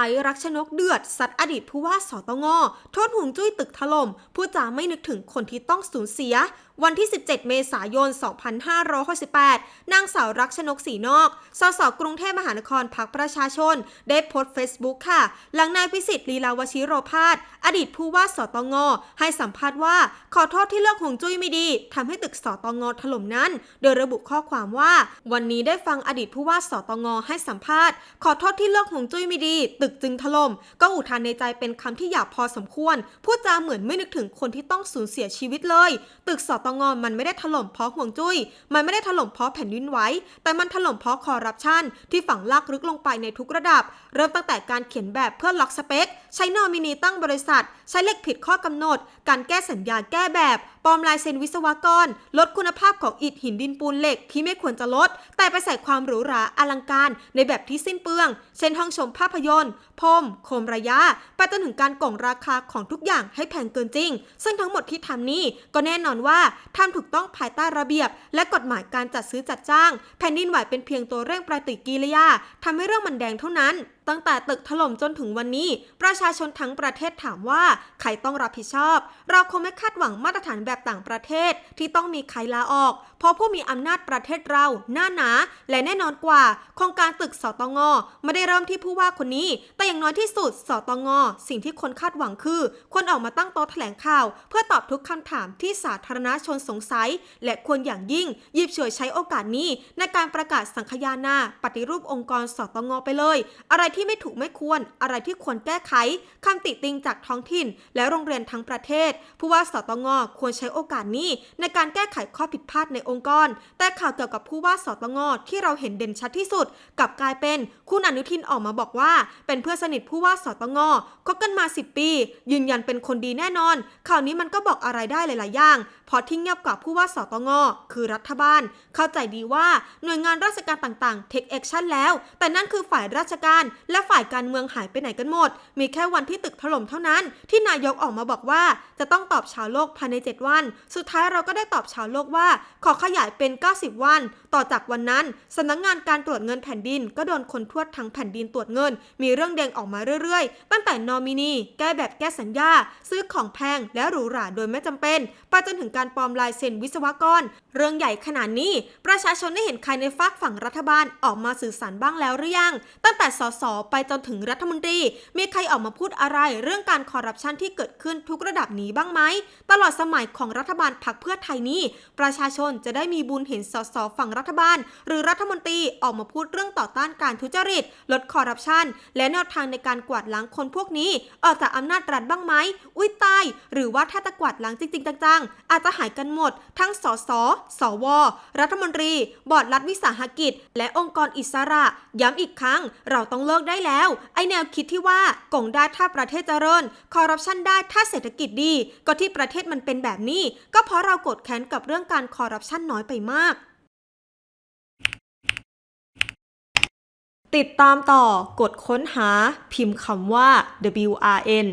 อรักชนกเดือดสัตว์อดีตผู้ว่าสตงโทษหุงจุ้ยตึกถล่มผู้จาไม่นึกถึงคนที่ต้องสูญเสียวันที่ 17 เมษายน 2568 นางสาวรักชนกสีนอก สสกรุงเทพมหานครพักประชาชน ได้โพสต์เฟซบุ๊กค่ะ หลังนายพิสิทธิ์ลีลาวชิโรพาสอดีตผู้ว่าสตงให้สัมภาษณ์ว่า ขอโทษที่เลือกหงจุ้ยไม่ดีทำให้ตึกสตงถล่มนั้น โดยระบุข้อความว่า วันนี้ได้ฟังอดีตผู้ว่าสตงให้สัมภาษณ์ ขอโทษที่เลือกหงจุ้ยไม่ดี ตึกจึงถล่ม ก็อุทานในใจเป็นคำที่หยาบพอสมควร พูดจาเหมือนไม่นึกถึงคนที่ต้องสูญเสียชีวิตเลย ตึกสตงมันไม่ได้ถล่มเพราะห่วงจุ้ย มันไม่ได้ถล่มเพราะแผ่นดินไหว แต่มันถล่มเพราะคอร์รัปชันที่ฝังลากลึกลงไปในทุกระดับ เริ่มตั้งแต่การเขียนแบบเพื่อล็อกสเปค ใช้นอมินีตั้งบริษัท ใช้เลขผิดข้อกำหนด การแก้สัญญาแก้แบบปลอมลายเซ็นวิศวกร ลดคุณภาพของอิฐหินดินปูนเหล็กที่ไม่ควรจะลด แต่ไปใส่ความหรูหราอลังการในแบบที่สิ้นเปลือง เช่นห้องชมภาพยนตร์พรมโคมระยะไปจนถึงการกล่องราคาของทุกอย่างให้แพงเกินจริง ซึ่งทั้งหมดที่ทำนี้ก็แน่นอนว่าทำถูกต้องภายใต้ระเบียบ และกฎหมายการจัดซื้อจัดจ้าง แผ่นดินไหวเป็นเพียงตัวเร่งปฏิกิริยาทำให้เรื่องมันแดงเท่านั้นตั้งแต่ตึกถล่มจนถึงวันนี้ ประชาชนทั้งประเทศถามว่าใครต้องรับผิดชอบ เราคงไม่คาดหวังมาตรฐานแบบต่างประเทศที่ต้องมีใครลาออก เพราะผู้มีอำนาจประเทศเราหน้าหนา และแน่นอนกว่า โครงการตึกสตงไม่ได้เริ่มที่ผู้ว่าคนนี้ แต่อย่างน้อยที่สุดสตงสิ่งที่คนคาดหวังคือควรออกมาตั้งโต๊ะแถลงข่าว เพื่อตอบทุกคำถามที่สาธารณชนสงสัย และควรอย่างยิ่งหยิบเฉยใช้โอกาสนี้ ในการประกาศสังคายานาปฏิรูปองค์กรสตงไปเลย อะไรที่ไม่ถูกไม่ควร อะไรที่ควรแก้ไขคำติติงจากท้องถิ่น และโรงเรียนทั้งประเทศ ผู้ว่าสตงควรใช้โอกาสนี้ในการแก้ไขข้อผิดพลาดในองค์กร แต่ข่าวเกี่ยวกับผู้ว่าสตงที่เราเห็นเด่นชัดที่สุดกับกลายเป็นคุณอนุทินออกมาบอกว่า เป็นเพื่อนสนิทผู้ว่าสตงคบกันมา 10 ปี ยืนยันเป็นคนดีแน่นอน ข่าวนี้มันก็บอกอะไรได้หลายๆอย่างเพราะที่เงียบกว่าผู้ว่าสตงคือรัฐบาล เข้าใจดีว่าหน่วยงานราชการต่างๆ take action แล้ว แต่นั่นคือฝ่ายราชการ และฝ่ายการเมืองหายไปไหนกันหมด มีแค่วันที่ตึกถล่มเท่านั้น ที่นายกออกมาบอกว่า จะต้องตอบชาวโลกภายใน 7 วัน สุดท้ายเราก็ได้ตอบชาวโลกว่า ขอขยายเป็น 90 วัน ต่อจากวันนั้นสำนักงงานการตรวจเงินแผ่นดิน ก็โดนคนทั่วทั้งแผ่นดินตรวจเงิน มีเรื่องแดงออกมาเรื่อยๆ ตั้งแต่นอมินี แก้แบบแก้สัญญา ซื้อของแพงและหรูหราโดยไม่จำเป็นไปจนถึงการปลอมลายเซ็นวิศวกร เรื่องใหญ่ขนาดนี้ ประชาชนได้เห็นใครในฝากฝั่งรัฐบาลออกมาสื่อสารบ้างแล้วหรือยัง ตั้งแต่สสไปจนถึงรัฐมนตรี มีใครออกมาพูดอะไรเรื่องการคอร์รัปชันที่เกิดขึ้นทุกระดับนี้บ้างไหม ตลอดสมัยของรัฐบาลพรรคเพื่อไทยนี้ ประชาชนจะได้มีบุญเห็นสสฝั่งรัฐบาล หรือรัฐมนตรีออกมาพูดเรื่องต่อต้านการทุจริต ลดคอร์รัปชันและแนวทางในการกวาดล้างคนพวกนี้ ออกจากอำนาจรัฐบ้างไหมอุ้ยตายหรือว่าถ้าจะกวาดล้างจริงๆจังๆอาจจะหายกันหมด ทั้งสสสว รัฐมนตรี บอร์ดรัฐวิสาหกิจ และองค์กรอิสระ ย้ำอีกครั้ง เราต้องเลิกได้แล้ว ไอแนวคิดที่ว่ากงได้ถ้าประเทศเจริญ คอร์รัปชันได้ถ้าเศรษฐกิจดี ก็ที่ประเทศมันเป็นแบบนี้ ก็เพราะเรากดแค้นกับเรื่องการคอร์รัปชันน้อยไปมาก ติดตามต่อกดค้นหาพิมพ์คำว่า WRN